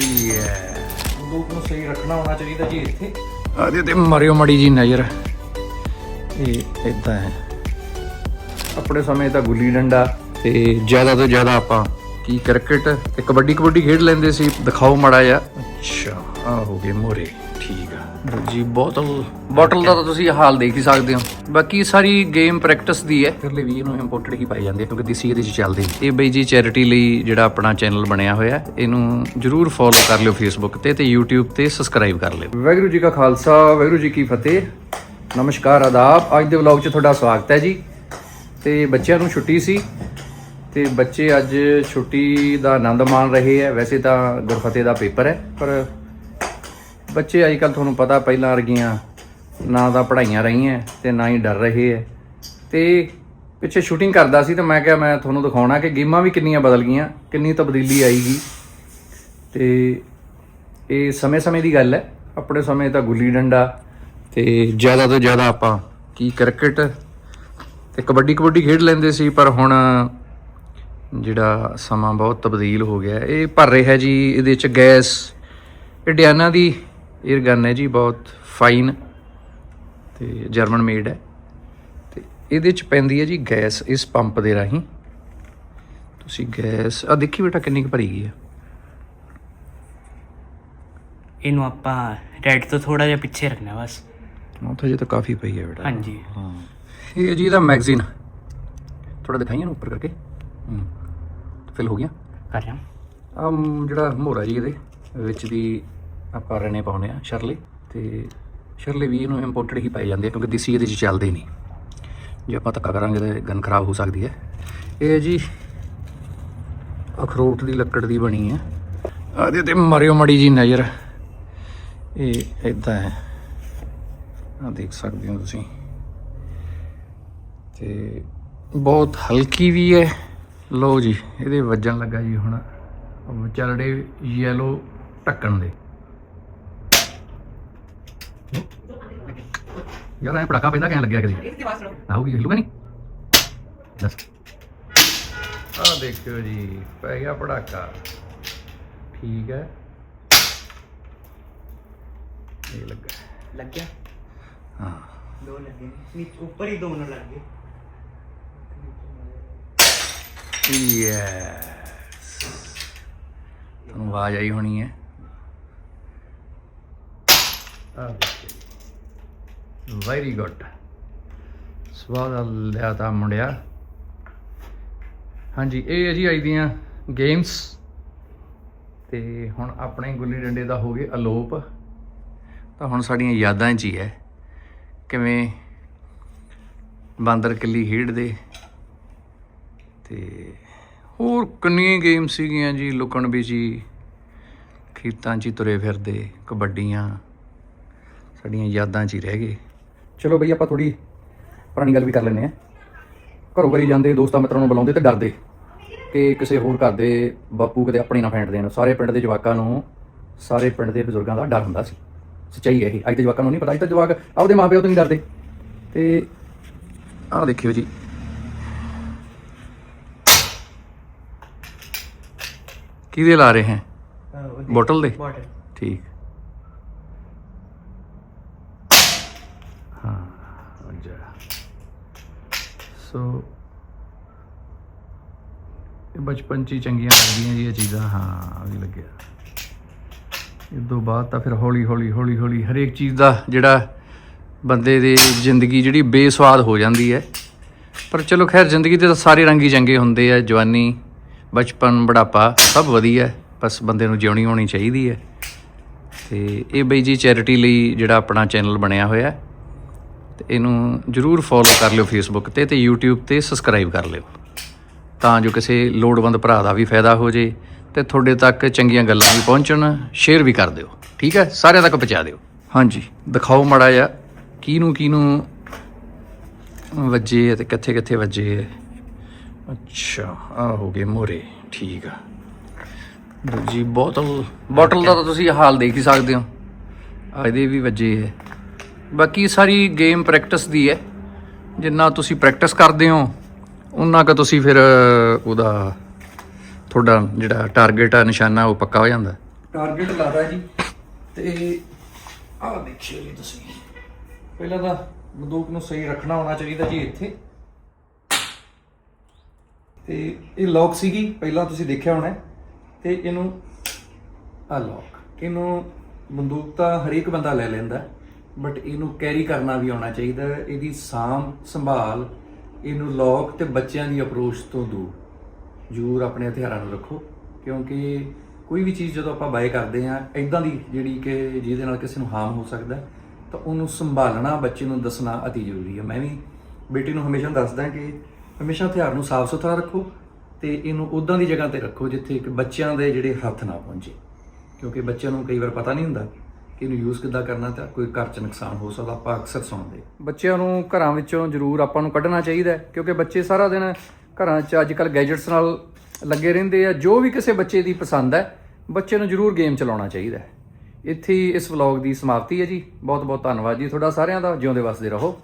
ਬੰਦੂਕ ਨੂੰ ਸਹੀ ਰੱਖਣਾ ਹੋਣਾ ਚਾਹੀਦਾ ਜੀ ਇੱਥੇ। ਆਦੇ ਤੇ ਮਾਰਿਓ ਮੜੀ ਜੀ ਨਜ਼ਰ। ਇਹ ਇਦਾਂ ਹੈ। ਆਪਣੇ ਸਮੇਂ ਤਾਂ ਗੁੱਲੀ ਡੰਡਾ ਤੇ ਜ਼ਿਆਦਾ ਤੋਂ ਜ਼ਿਆਦਾ ਆਪਾਂ ਕੀ ਕ੍ਰਿਕਟ ਤੇ ਕਬੱਡੀ ਕਬੱਡੀ ਖੇਡ ਲੈਂਦੇ ਸੀ। ਦਿਖਾਓ ਮੜਾ ਜਾ ਅੱਛਾ ਆ ਹੋ ਗਏ ਮੋਰੇ। ਠੀਕ ਜੀ, ਬੋਤਲ। ਬੋਟਲ ਦਾ ਤਾਂ ਤੁਸੀਂ ਹਾਲ ਦੇਖ ਹੀ ਸਕਦੇ ਹੋ। ਬਾਕੀ ਸਾਰੀ ਗੇਮ ਪ੍ਰੈਕਟਿਸ ਦੀ ਹੈ। ਫਿਰ ਵੀ ਇਹਨੂੰ ਇੰਪੋਰਟਡ ਹੀ ਪਾਈ ਜਾਂਦੀ ਹੈ ਕਿਉਂਕਿ ਦੇਸੀ ਇਹਦੇ ਚ ਚੱਲਦੀ ਇਹ ਬਈ ਜੀ ਚੈਰਿਟੀ ਲਈ ਜਿਹੜਾ ਆਪਣਾ ਚੈਨਲ ਬਣਿਆ ਹੋਇਆ, ਇਹਨੂੰ ਜਰੂਰ ਫੋਲੋ ਕਰ ਲਿਓ ਫੇਸਬੁੱਕ ਤੇ ਤੇ YouTube ਤੇ ਸਬਸਕ੍ਰਾਈਬ ਕਰ ਲਿਓ। ਵਾਹਿਗੁਰੂ ਜੀ ਕਾ ਖਾਲਸਾ, ਵਾਹਿਗੁਰੂ ਜੀ ਕੀ ਫਤਿਹ। ਨਮਸਕਾਰ, ਆਦਾਬ। ਅੱਜ ਦੇ ਵਲੌਗ 'ਚ ਤੁਹਾਡਾ ਸਵਾਗਤ ਹੈ ਜੀ। ਤੇ ਬੱਚਿਆਂ ਨੂੰ ਛੁੱਟੀ ਸੀ। ਤੇ ਬੱਚੇ ਅੱਜ ਛੁੱਟੀ ਦਾ ਆਨੰਦ ਮਾਣ ਰਹੇ ਹੈ। ਵੈਸੇ ਤਾਂ ਗੁਰਫਤਿਹ ਦਾ ਪੇਪਰ ਹੈ, ਪਰ ਬੱਚੇ ਅੱਜ ਕੱਲ ਤੁਹਾਨੂੰ ਪਤਾ ਪਹਿਲਾਂ ਵਰਗੀਆਂ ਨਾ ਤਾਂ ਪੜ੍ਹਾਈਆਂ ਰਹੀਆਂ ਤੇ ਨਾ ਹੀ ਡਰ ਰਹੇ ਹੈ ਤੇ ਪਿੱਛੇ ਸ਼ੂਟਿੰਗ ਕਰਦਾ ਸੀ ਤੇ ਮੈਂ ਕਿਹਾ ਮੈਂ ਤੁਹਾਨੂੰ ਦਿਖਾਉਣਾ ਕਿ ਗੇਮਾਂ ਵੀ ਕਿੰਨੀਆਂ ਬਦਲ ਗਈਆਂ, ਕਿੰਨੀ ਤਬਦੀਲੀ ਆਈਗੀ ਤੇ ਇਹ ਸਮੇਂ-ਸਮੇਂ ਦੀ ਗੱਲ ਹੈ, ਆਪਣੇ ਸਮੇਂ ਤਾਂ ਗੁੱਲੀ ਡੰਡਾ ਤੇ ਜ਼ਿਆਦਾ ਤੋਂ ਜ਼ਿਆਦਾ ਆਪਾਂ ਕੀ ਕ੍ਰਿਕਟ ਤੇ ਕਬੱਡੀ ਕਬੱਡੀ ਖੇਡ ਲੈਂਦੇ ਸੀ, ਪਰ ਹੁਣ ਜਿਹੜਾ ਸਮਾਂ ਬਹੁਤ ਤਬਦੀਲ ਹੋ ਗਿਆ। ਇਹ ਭਰ ਰਿਹਾ ਜੀ, ਇਹਦੇ ਚ ਗੈਸ ਇਹ ਡਿਆਨਾ ਦੀ 에ਅਰ ਗਨ ਹੈ ਜੀ ਬਹੁਤ ਫਾਈਨ ਤੇ ਜਰਮਨ ਮੇਡ ਹੈ। ਤੇ ਇਹਦੇ ਚ ਪੈਂਦੀ ਹੈ ਜੀ ਗੈਸ ਇਸ ਪੰਪ ਦੇ ਰਾਹੀਂ। ਤੁਸੀਂ ਗੈਸ ਆ ਦੇਖੀ ਬੇਟਾ ਕਿੰਨੀ ਕੁ ਭਰੀ ਗਈ ਹੈ। ਇਹਨੂੰ ਆਪਾਂ ਰੈਡ ਤੋਂ ਥੋੜਾ ਜਿਹਾ ਪਿੱਛੇ ਰੱਖਣਾ ਬਸ। ਉੱਥੇ ਜੇ ਤਾਂ ਕਾਫੀ ਪਈ ਹੈ ਬੇਟਾ। ਹਾਂਜੀ। ਹਾਂ। ਇਹ ਹੈ ਜੀ ਇਹਦਾ ਮੈਗਜ਼ੀਨ ਥੋੜਾ ਦਿਖਾਈਏ ਨਾ ਉੱਪਰ ਕਰਕੇ। ਹੂੰ। ਫਿਲ ਹੋ ਗਿਆ ਕਰ ਰਿਹਾ ਆ ਜਿਹੜਾ ਮੋਰਾ ਜੀ ਇਹਦੇ ਵਿੱਚ ਦੀ ਆਪਾਂ ਰਣੇ ਪਾਉਨੇ ਆ ਸ਼ਰਲੇ ਤੇ ਸ਼ਰਲੇ ਵੀ ਇਹਨੂੰ ਇੰਪੋਰਟਡ ਹੀ ਪਾਏ ਜਾਂਦੇ ਕਿਉਂਕਿ ਦੇਸੀ ਇਹਦੇ ਚ ਚੱਲਦੇ ਨਹੀਂ। ਜੇ ਆਪਾਂ ਧੱਕਾ ਕਰਾਂਗੇ ਤਾਂ ਗਨ ਖਰਾਬ ਹੋ ਸਕਦੀ ਹੈ। ਇਹ ਹੈ ਜੀ ਅਖਰੋਟ ਦੀ ਲੱਕੜ ਦੀ ਬਣੀ ਹੈ। ਆਦੇ ਤੇ ਮਰਿਓ ਮੜੀ ਜੀ ਨਜ਼ਰ। ਇਹ ਇਦਾਂ ਹੈ। ਆ ਦੇਖ ਸਕਦੇ ਹੋ ਤੁਸੀਂ। ਤੇ ਬਹੁਤ ਹਲਕੀ ਵੀ ਹੈ। ਲਓ ਜੀ, ਇਹਦੇ ਵੱਜਣ ਲੱਗਾ ਜੀ ਹੁਣ। ਵਿਚਾਰੜੇ ਯੈਲੋ ਢੱਕਣ ਦੇ। ਯਾਰ ਐ ਪੜਾਕਾ ਪੈਂਦਾ ਕਿਵੇਂ ਲੱਗਿਆ ਕਦੀ। ਆਉਗੀ ਹਿੱਲੂਗਾ ਨਹੀਂ ਦੱਸ। ਆ ਦੇਖਿਓ ਜੀ ਪੈ ਗਿਆ ਪੜਾਕਾ। ਠੀਕ ਹੈ। ਇਹ ਲੱਗਾ। ਲੱਗ ਗਿਆ ਹਾਂ। ਦੋ ਲੱਗੇ ਨੀਚੇ ਉੱਪਰ ਹੀ ਦੋਨੋਂ ਲੱਗ ਗਏ। ਯੈਸ। ਤੁਹਾਨੂੰ ਆਵਾਜ਼ ਆਈ ਹੋਣੀ ਹੈ। ਆ ਵੈਰੀ ਗੁੱਡ ਸਵਾਦ ਲਿਆ ਤਾਂ ਮੁੰਡਿਆ। ਹਾਂਜੀ, ਇਹ ਹੈ ਜੀ ਅੱਜ ਦੀਆਂ ਗੇਮਸ ਤੇ ਹੁਣ ਆਪਣੇ ਗੁੱਲੀ ਡੰਡੇ ਦਾ ਹੋ ਗਏ ਅਲੋਪ। ਤਾਂ ਹੁਣ ਸਾਡੀਆਂ ਯਾਦਾਂ 'ਚ ਹੀ ਹੈ। ਕਿਵੇਂ ਬਾਂਦਰ ਕਿੱਲੀ ਖੇਡਦੇ। ਤੇ ਹੋਰ ਕਿੰਨੀਆਂ ਗੇਮ ਸੀਗੀਆਂ ਜੀ, ਲੁਕਣ ਵਿੱਚ ਹੀ ਖੇਤਾਂ 'ਚ ਹੀ ਤੁਰੇ ਫਿਰਦੇ, ਕਬੱਡੀਆਂ। ਸਾਡੀਆਂ ਯਾਦਾਂ 'ਚ ਹੀ ਰਹਿ ਗਏ। ਚਲੋ ਬਈ ਆਪਾਂ ਥੋੜੀ ਪੁਰਾਣੀ ਗੱਲ ਵੀ ਕਰ ਲੈਂਦੇ ਆ ਘਰੋਂ ਘਰੀ ਜਾਂਦੇ ਦੋਸਤਾਂ ਮਿੱਤਰਾਂ ਨੂੰ ਬੁਲਾਉਂਦੇ ਤੇ ਡਰਦੇ ਕਿ ਕਿਸੇ ਹੋਰ ਘਰ ਦੇ ਬਾਪੂ ਕਿਤੇ ਆਪਣੀ ਨਾ ਫੈਂਟ ਦੇਣ। ਸਾਰੇ ਪਿੰਡ ਦੇ ਜਵਾਕਾਂ ਨੂੰ ਸਾਰੇ ਪਿੰਡ ਦੇ ਬਜ਼ੁਰਗਾਂ ਦਾ ਡਰ ਹੁੰਦਾ ਸੀ। ਸੱਚਾਈ ਹੈ ਇਹ ਅੱਜ ਦੇ ਜਵਾਕਾਂ ਨੂੰ ਨਹੀਂ ਪਤਾ ਅੱਜ ਤਾਂ ਜਵਾਕ ਆਪਦੇ ਮਾਪਿਆਂ ਤੋਂ ਨਹੀਂ ਡਰਦੇ। ਤੇ ਆਹ ਦੇਖਿਓ ਜੀ। ਕਿਹਦੇ ਲਾ ਰਹੇ ਹੈ? ਬੋਟਲ ਦੇ? ਬੋਟਲ। ਠੀਕ। ਅੱਛਾ ਸੋ ਇਹ ਬਚਪਨ ਚ ਹੀ ਚੰਗੀਆਂ ਲੱਗਦੀਆਂ ਜੀ ਇਹ ਚੀਜ਼ਾਂ। ਹਾਂ ਵੀ ਲੱਗਿਆ। ਇਹ ਤੋਂ ਬਾਅਦ ਤਾਂ ਫਿਰ ਹੌਲੀ ਹੌਲੀ ਹੌਲੀ ਹੌਲੀ ਹਰੇਕ ਚੀਜ਼ ਦਾ ਜਿਹੜਾ ਬੰਦੇ ਦੀ ਜ਼ਿੰਦਗੀ ਜਿਹੜੀ ਬੇਸਵਾਦ ਹੋ ਜਾਂਦੀ ਹੈ। ਪਰ ਚਲੋ ਖੈਰ, ਜ਼ਿੰਦਗੀ ਦੇ ਤਾਂ ਸਾਰੇ ਰੰਗ ਹੀ ਚੰਗੇ ਹੁੰਦੇ ਆ। ਜਵਾਨੀ, ਬਚਪਨ, ਬੁਢਾਪਾ, ਸਭ ਵਧੀਆ। ਬਸ ਬੰਦੇ ਨੂੰ ਜਿਉਣੀ ਹੋਣੀ ਚਾਹੀਦੀ ਹੈ। ਤੇ ਇਹ ਬਈ ਜੀ ਚੈਰਿਟੀ ਲਈ ਜਿਹੜਾ ਆਪਣਾ ਚੈਨਲ ਬਣਿਆ ਹੋਇਆ। ਹੈ ਇਹਨੂੰ ਜਰੂਰ ਫੋਲੋ ਕਰ ਲਿਓ ਫੇਸਬੁੱਕ ਤੇ ਤੇ YouTube ਤੇ ਸਬਸਕ੍ਰਾਈਬ ਕਰ ਲਿਓ। ਤਾਂ ਜੋ ਕਿਸੇ ਲੋੜਵੰਦ ਭਰਾ ਦਾ ਵੀ ਫਾਇਦਾ ਹੋ ਜੇ ਤੇ ਤੁਹਾਡੇ ਤੱਕ ਚੰਗੀਆਂ ਗੱਲਾਂ ਵੀ ਪਹੁੰਚਣ ਸ਼ੇਅਰ ਵੀ ਕਰ ਦਿਓ। ਠੀਕ ਹੈ? ਸਾਰਿਆਂ ਤੱਕ ਪਹੁੰਚਾ ਦਿਓ। ਹਾਂਜੀ, ਦਿਖਾਓ ਮੜਾ ਜਾ ਕਿਹਨੂੰ ਕਿਹਨੂੰ ਵੱਜੇ ਹੈ ਤੇ ਕਿੱਥੇ ਕਿੱਥੇ ਵੱਜੇ ਹੈ ਅੱਛਾ ਆ ਹੋ ਗਏ ਮੋਰੇ। ਠੀਕ ਆ। ਦੂਜੀ ਬੋਤਲ। ਬੋਤਲ ਦਾ ਤਾਂ ਤੁਸੀਂ ਹਾਲ ਦੇਖ ਹੀ ਸਕਦੇ ਹੋ। ਆ ਇਹਦੇ ਵੀ ਵੱਜੇ ਹੈ ਬਾਕੀ ਸਾਰੀ ਗੇਮ ਪ੍ਰੈਕਟਿਸ ਦੀ ਹੈ। ਜਿੰਨਾ ਤੁਸੀਂ ਪ੍ਰੈਕਟਿਸ ਕਰਦੇ ਹੋ ਉਨਾ ਕੁ ਤੁਸੀਂ ਫਿਰ ਉਹਦਾ ਤੁਹਾਡਾ ਜਿਹੜਾ ਟਾਰਗੇਟ ਆ, ਨਿਸ਼ਾਨਾ, ਉਹ ਪੱਕਾ ਹੋ ਜਾਂਦਾ। ਟਾਰਗੇਟ ਲਾਦਾ ਜੀ। ਤੇ ਆਹ ਦੇਖਿਓ ਜੀ ਤੁਸੀਂ। ਪਹਿਲਾਂ ਤਾਂ ਬੰਦੂਕ ਨੂੰ ਸਹੀ ਰੱਖਣਾ ਹੋਣਾ ਚਾਹੀਦਾ ਜੀ ਇੱਥੇ। ਤੇ ਇਹ ਲੌਕ ਸੀਗੀ, ਪਹਿਲਾਂ ਤੁਸੀਂ ਦੇਖਿਆ ਹੋਣਾ। ਹੈ। ਤੇ ਇਹਨੂੰ ਆ ਲੌਕ ਇਹਨੂੰ ਬੰਦੂਕ ਤਾਂ ਹਰੇਕ ਬੰਦਾ ਲੈ ਲੈਂਦਾ। ਬਟ ਇਹਨੂੰ ਕੈਰੀ ਕਰਨਾ ਵੀ ਆਉਣਾ ਚਾਹੀਦਾ ਇਹਦੀ ਸਾਂਭ ਸੰਭਾਲ, ਇਹਨੂੰ ਲੋਕ ਤੇ ਬੱਚਿਆਂ ਦੀ ਅਪਰੋਚ ਤੋਂ ਦੂਰ। ਜ਼ਰੂਰ ਆਪਣੇ ਹਥਿਆਰਾਂ ਨੂੰ ਰੱਖੋ, ਕਿਉਂਕਿ ਕੋਈ ਵੀ ਚੀਜ਼ ਜਦੋਂ ਆਪਾਂ ਬਾਏ ਕਰਦੇ ਆ ਇਦਾਂ ਦੀ ਜਿਹੜੀ ਕਿ ਜਿਹਦੇ ਨਾਲ ਕਿਸੇ ਨੂੰ ਹਾਰਮ ਹੋ ਸਕਦਾ ਤਾਂ ਉਹਨੂੰ ਸੰਭਾਲਣਾ, ਬੱਚੇ ਨੂੰ ਦੱਸਣਾ ਅਤੀ ਜ਼ਰੂਰੀ ਹੈ। ਮੈਂ ਵੀ ਬੇਟੀ ਨੂੰ ਹਮੇਸ਼ਾ ਦੱਸਦਾ ਕਿ ਹਮੇਸ਼ਾ ਹਥਿਆਰ ਨੂੰ ਸਾਫ਼ ਸੁਥਰਾ ਰੱਖੋ ਤੇ ਇਹਨੂੰ ਉਦਾਂ ਦੀ ਜਗ੍ਹਾ ਤੇ ਰੱਖੋ ਜਿੱਥੇ ਕਿ ਬੱਚਿਆਂ ਦੇ ਜਿਹੜੇ ਹੱਥ ਨਾ ਪਹੁੰਚੇ। ਕਿਉਂਕਿ ਬੱਚਿਆਂ ਨੂੰ ਕਈ ਵਾਰ ਪਤਾ ਨਹੀਂ ਹੁੰਦਾ ਇਹਨੂੰ ਯੂਜ਼ ਕਿੱਦਾਂ ਕਰਨਾ ਤਾਂ ਕੋਈ ਘਰ 'ਚ ਨੁਕਸਾਨ ਹੋ ਸਕਦਾ, ਆਪਾਂ ਅਕਸਰ ਸੁਣਦੇ। ਬੱਚਿਆਂ ਨੂੰ ਘਰਾਂ ਵਿੱਚੋਂ ਜ਼ਰੂਰ ਆਪਾਂ ਨੂੰ ਕੱਢਣਾ ਚਾਹੀਦਾ ਕਿਉਂਕਿ ਬੱਚੇ ਸਾਰਾ ਦਿਨ ਘਰਾਂ 'ਚ ਅੱਜ ਅੱਜਕੱਲ ਗੈਜਟਸ ਨਾਲ ਲੱਗੇ ਰਹਿੰਦੇ ਆ, ਜੋ ਵੀ ਕਿਸੇ ਬੱਚੇ ਦੀ ਪਸੰਦ ਹੈ, ਬੱਚੇ ਨੂੰ ਜ਼ਰੂਰ ਗੇਮ ਚਲਾਉਣਾ ਚਾਹੀਦਾ ਇੱਥੇ ਇਸ ਵਲੌਗ ਦੀ ਸਮਾਪਤੀ ਹੈ ਜੀ। ਬਹੁਤ ਬਹੁਤ ਧੰਨਵਾਦ ਜੀ ਤੁਹਾਡਾ ਸਾਰਿਆਂ ਦਾ, ਜਿਉਂਦੇ ਵਸਦੇ ਰਹੋ।